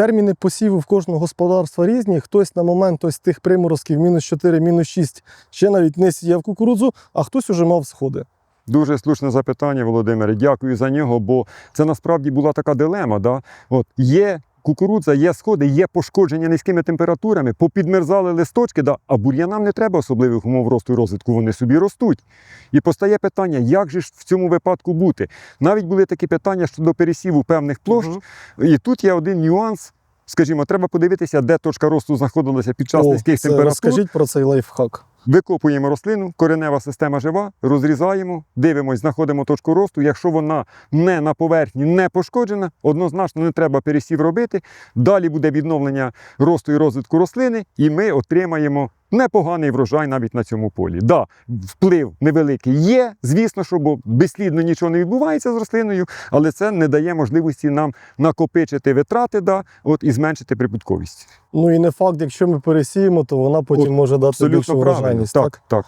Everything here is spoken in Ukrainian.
Терміни посіву в кожного господарства різні. Хтось на момент ось тих приморозків мінус 4, мінус 6 ще навіть не сіяв кукурудзу, а хтось уже мав сходи. Дуже слушне запитання, Володимире. Дякую за нього, бо це насправді була така дилема. Да? От є кукурудза, є сходи, є пошкодження низькими температурами, попідмерзали листочки, да? а бур'янам не треба особливих умов росту і розвитку, вони собі ростуть. І постає питання, як же ж в цьому випадку бути? Навіть були такі питання щодо пересіву певних площ, Мгм. і тут є один нюанс. Скажімо, треба подивитися, де точка росту знаходилася під час О, низьких це температур. Розкажіть про цей лайфхак. Викопуємо рослину, коренева система жива, розрізаємо, дивимось, знаходимо точку росту. Якщо вона не на поверхні, не пошкоджена, однозначно не треба пересів робити. Далі буде відновлення росту і розвитку рослини, і ми отримаємо непоганий врожай навіть на цьому полі. Да, вплив невеликий є, звісно, що бо безслідно нічого не відбувається з рослиною, але це не дає можливості нам накопичити витрати да, от, і зменшити прибутковість. Ну і не факт, якщо ми пересіємо, то вона потім От, може дати більшу врожайність. Так. Так, так.